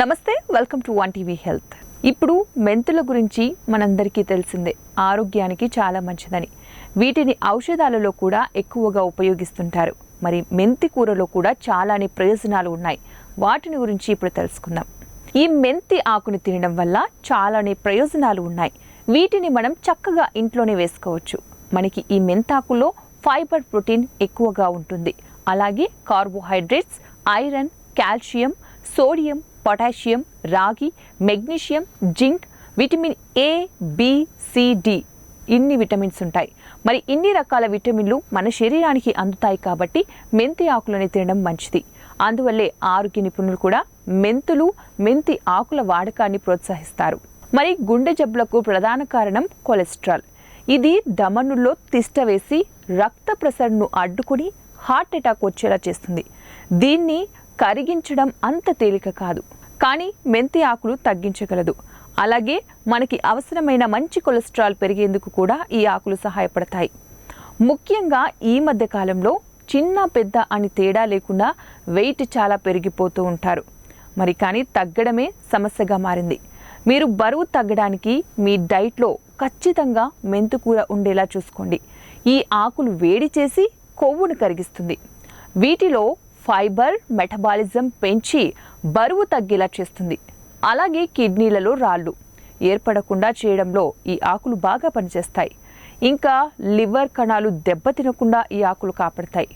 నమస్తే welcome to one TV health. ఇప్పుడు మెంతుల గురించి మనందరికీ తెలిసిందే. ఆరోగ్యానికి చాలా మంచిదని. వీటిని ఔషధాలలో కూడా ఎక్కువగా ఉపయోగిస్తుంటారు. మరి మెంతి కూరలో కూడా చాలానే ప్రయోజనాలు ఉన్నాయి. వాటిని గురించి ఇప్పుడు తెలుసుకుందాం. ఈ మెంతి ఆకుని తినడం వల్ల చాలానే ప్రయోజనాలు ఉన్నాయి. వీటిని మనం చక్కగా ఇంట్లోనే వేసుకోవచ్చు. మనకి ఈ మెంతాకులో ఫైబర్ ప్రోటీన్ ఎక్కువగా ఉంటుంది. అలాగే carbohydrates iron calcium sodium potassium రాగి magnesium zinc vitamin A B C D C D ఇన్ని విటమిన్స్ ఉంటాయి. మరి ఇన్ని రకాల విటమిన్లు మన శరీరానికి అందుతాయి కాబట్టి మెంతి ఆకులని తినడం మంచిది. అందువల్లే ఆరోగ్య నిపుణులు కూడా మెంతులు మెంతి ఆకుల వాడకాన్ని ప్రోత్సహిస్తారు. మరి గుండె జబ్బులకు ప్రధాన కారణం కొలెస్ట్రాల్. ఇది ధమనుల్లో తిష్ట వేసి రక్త ప్రసరణను అడ్డుకుని హార్ట్ అటాక్ వచ్చేలా చేస్తుంది. దీన్ని కరిగించడం అంత తేలిక కాదు. కానీ మెంతి ఆకులు తగ్గించగలదు. అలాగే మనకి అవసరమైన మంచి కొలెస్ట్రాల్ పెరిగేందుకు కూడా ఈ ఆకులు సహాయపడతాయి. ముఖ్యంగా ఈ మధ్య కాలంలో చిన్న పెద్ద అని తేడా లేకుండా వెయిట్ చాలా పెరిగిపోతూ ఉంటారు. మరి కానీ తగ్గడమే సమస్యగా మారింది. మీరు బరువు తగ్గడానికి మీ డైట్లో ఖచ్చితంగా మెంతుకూర ఉండేలా చూసుకోండి. ఈ ఆకులు వేడి చేసి కొవ్వును కరిగిస్తుంది. వీటిలో ఫైబర్ మెటబాలిజం పెంచి బరువు తగ్గేలా చేస్తుంది. అలాగే కిడ్నీలలో రాళ్ళు. ఏర్పడకుండా చేయడంలో ఈ ఆకులు బాగా పనిచేస్తాయి. ఇంకా లివర్ కణాలు దెబ్బతినకుండా ఈ ఆకులు కాపాడతాయి.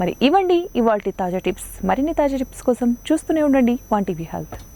మరి ఇవ్వండి ఇవాల్టి తాజా టిప్స్. మరిన్ని తాజా టిప్స్ కోసం చూస్తూనే ఉండండి వన్ హెల్త్.